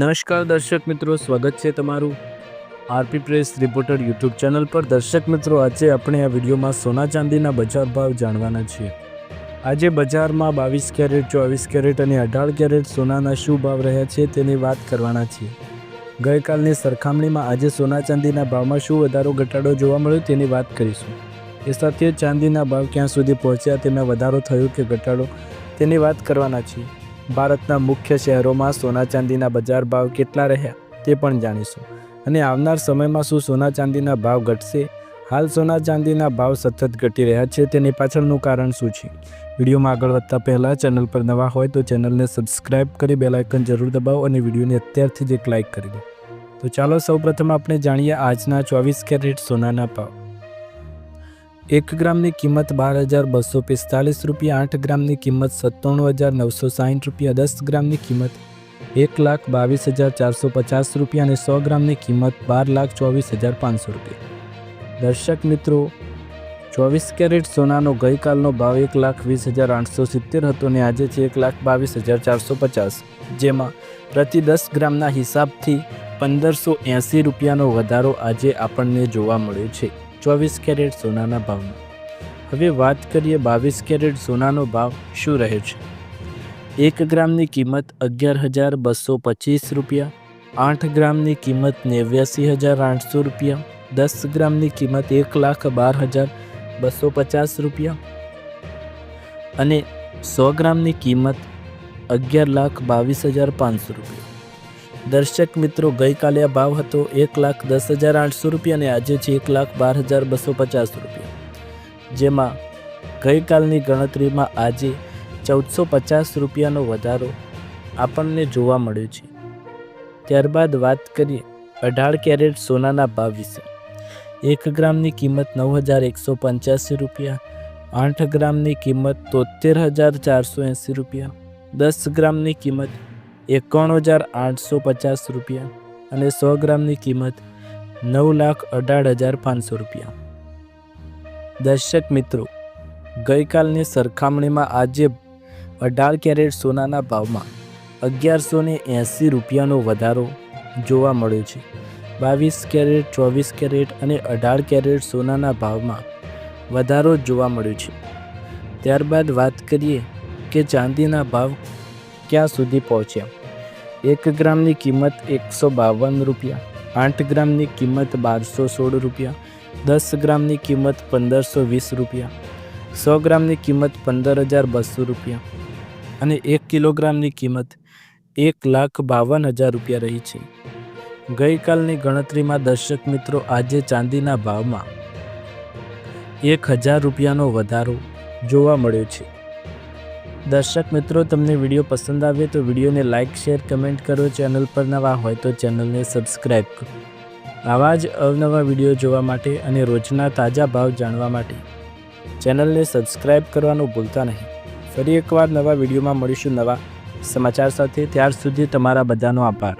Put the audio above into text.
નમસ્કાર દર્શક મિત્રો, સ્વાગત છે તમારું RP press reporter YouTube channel પર. દર્શક મિત્રો, આજે આપણે આ વિડીયોમાં સોના ચાંદીના બજાર ભાવ જાણવાના છીએ. આજે બજારમાં બાવીસ કેરેટ, ચોવીસ કેરેટ અને અઢાર કેરેટ સોનાના શું ભાવ રહ્યા છે તેની વાત કરવાના છીએ. ગઈકાલની સરખામણીમાં આજે સોના ચાંદીના ભાવમાં શું વધારો, ઘટાડો જોવા મળ્યો તેની વાત કરીશું. એ સાથે ચાંદીના ભાવ ક્યાં સુધી પહોંચ્યા તેમાં વધારો થયો કે ઘટાડો તેની વાત કરવાના છીએ. ભારતના મુખ્ય શહેરોમાં સોના ચાંદીના બજાર ભાવ કેટલા રહ્યા તે પણ જાણીશું. અને આવનાર સમયમાં શું સોના ચાંદીના ભાવ ઘટશે? હાલ સોના ચાંદીના ભાવ સતત ઘટી રહ્યા છે, તેની પાછળનું કારણ શું છે? વિડીયોમાં આગળ વધતા પહેલાં ચેનલ પર નવા હોય તો ચેનલને સબસ્ક્રાઇબ કરી બેલાઇકન જરૂર દબાવો અને વિડીયોને અત્યારથી જ એક લાઇક કરી દો. તો ચાલો સૌપ્રથમ આપણે જાણીએ આજના ચોવીસ કેરેટ સોનાના ભાવ. એક ગ્રામની કિંમત બાર હજાર બસો પિસ્તાલીસ રૂપિયા, આઠ ગ્રામની કિંમત સત્તાણું હજાર નવસો સાઠ રૂપિયા, દસ ગ્રામની કિંમત એક લાખ બાવીસ હજાર ચારસો પચાસ રૂપિયા અને સો ગ્રામની કિંમત બાર લાખ ચોવીસ હજાર પાંચસો રૂપિયા. દર્શક મિત્રો, ચોવીસ કેરેટ સોનાનો ગઈકાલનો ભાવ એક લાખ વીસ હજાર આઠસો સિત્તેર હતો અને આજે છે એક લાખ બાવીસ હજાર ચારસો પચાસ, જેમાં પ્રતિ દસ ગ્રામના હિસાબથી પંદરસો એંસી રૂપિયાનો વધારો આજે આપણને જોવા મળ્યો છે. ચોવીસ કેરેટ સોનાના ભાવમાં હવે વાત કરીએ બાવીસ કેરેટ સોનાનો ભાવ શું રહે છે? એક ગ્રામની કિંમત અગિયાર હજાર બસો પચીસ રૂપિયા, આઠ ગ્રામની કિંમત નેવ્યાસી હજાર આઠસો રૂપિયા, દસ ગ્રામની કિંમત એક લાખ બાર હજાર બસો પચાસ રૂપિયા અને સો ગ્રામની કિંમત અગિયાર લાખ બાવીસ હજાર પાંચસો રૂપિયા. દર્શક મિત્રો, ગઈકાલે આ ભાવ હતો એક લાખ દસ હજાર આઠસો રૂપિયા અને આજે છે એક લાખ બાર હજાર બસો પચાસ રૂપિયા. જેમાં ગઈકાલની ગણતરીમાં આજે ચૌદસો પચાસ રૂપિયાનો વધારો આપણને જોવા મળ્યો છે. ત્યારબાદ વાત કરીએ અઢાર કેરેટ સોનાના ભાવ વિશે. એક ગ્રામની કિંમત નવ હજાર એકસો પંચ્યાસી રૂપિયા, આઠ ગ્રામની કિંમત તોતેર હજાર ચારસો એંસી રૂપિયા, દસ ગ્રામની કિંમત એકાણું હજાર આઠસો પચાસ રૂપિયા અને સો ગ્રામની કિંમત નવ લાખ અઢાર હજાર પાંચસો રૂપિયા. દર્શક મિત્રો, ગઈકાલની સરખામણીમાં આજે અઢાર કેરેટ સોનાના ભાવમાં અગિયારસો ને એંસી રૂપિયાનો વધારો જોવા મળ્યો છે. બાવીસ કેરેટ, ચોવીસ કેરેટ અને અઢાર કેરેટ સોનાના ભાવમાં વધારો જોવા મળ્યો છે. ત્યારબાદ વાત કરીએ કે ચાંદીના ભાવ ક્યાં સુધી પહોંચ્યા? એક ગ્રામની કિંમત એકસો બાવન રૂપિયા, આઠ ગ્રામની કિંમત બારસો સોળ રૂપિયા, દસ ગ્રામની કિંમત પંદરસો વીસ રૂપિયા, સો ગ્રામની કિંમત પંદર હજાર બસો રૂપિયા અને એક કિલોગ્રામની કિંમત એક લાખ બાવન હજાર રૂપિયા રહી છે. ગઈકાલની ગણતરીમાં દર્શક મિત્રો આજે ચાંદીના ભાવમાં એક હજાર રૂપિયાનો વધારો જોવા મળ્યો છે. દર્શક મિત્રો, તમને વીડિયો પસંદ આવે તો વિડીયોને લાઇક શેર કમેન્ટ કરો. ચેનલ પર નવા હોય તો ચેનલને સબસ્ક્રાઈબ કરો. આવા જ અવનવા વીડિયો જોવા માટે અને રોજના તાજા ભાવ જાણવા માટે ચેનલને સબસ્ક્રાઈબ કરવાનું ભૂલતા નહીં. ફરી એકવાર નવા વિડીયોમાં મળીશું નવા સમાચાર સાથે. ત્યાર સુધી તમારા બધાનો આભાર.